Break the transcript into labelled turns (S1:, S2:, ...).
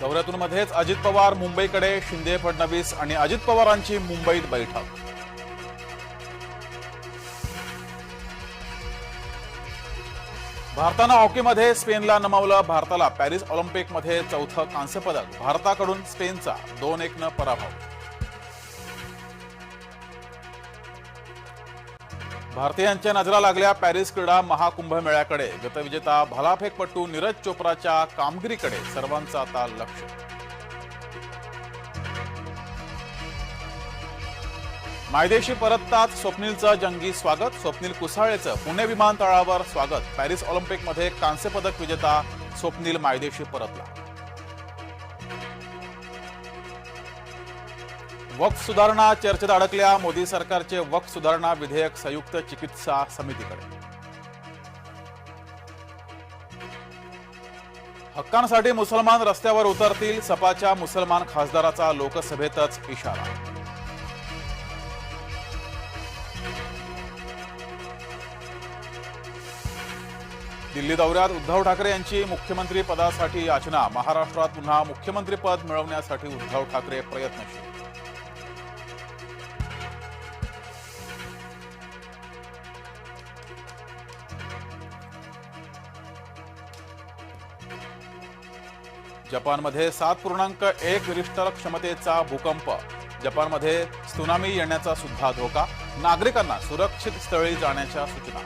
S1: दौऱ्यातून मध्येच अजित पवार मुंबईकडे शिंदे फडणवीस आणि अजित पवारांची मुंबईत बैठक. भारतानं हॉकीमध्ये स्पेनला नमवलं भारताला पॅरिस ऑलिम्पिकमध्ये चौथं कांस्य पदक. भारताकडून स्पेनचा दोन एकनं पराभव. भारतीयांच्या नजरा लागल्या पॅरिस क्रीडा महाकुंभ मेळ्याकडे. गतविजेता भालाफेकपटू नीरज चोप्राच्या कामगिरीकडे सर्वांचं आता लक्ष. मायदेशी परततात स्वप्नीलचं जंगी स्वागत स्वप्नील कुसाळेचं पुणे विमानतळावर स्वागत. पॅरिस ऑलिम्पिकमध्ये कांस्यपदक विजेता स्वप्नील मायदेशी परतला. वक्फ सुधारणा चर्चेत अडकल्या मोदी सरकारचे वक्फ सुधारणा विधेयक संयुक्त चिकित्सा समितीकडे. हक्कांसाठी मुसलमान रस्त्यावर उतरतील सपाच्या मुसलमान खासदाराचा लोकसभेतच इशारा. दिल्ली दौऱ्यात उद्धव ठाकरे यांची मुख्यमंत्री पदासाठी याचना. महाराष्ट्रात पुन्हा मुख्यमंत्रीपद मिळवण्यासाठी उद्धव ठाकरे प्रयत्नशील. जपानमध्ये सात पूर्णांक एक रिश्टर क्षमतेचा भूकंप. जपानमध्ये सुनामी येण्याचा सुद्धा धोका. नागरिकांना सुरक्षित स्थळी जाण्याच्या सूचना.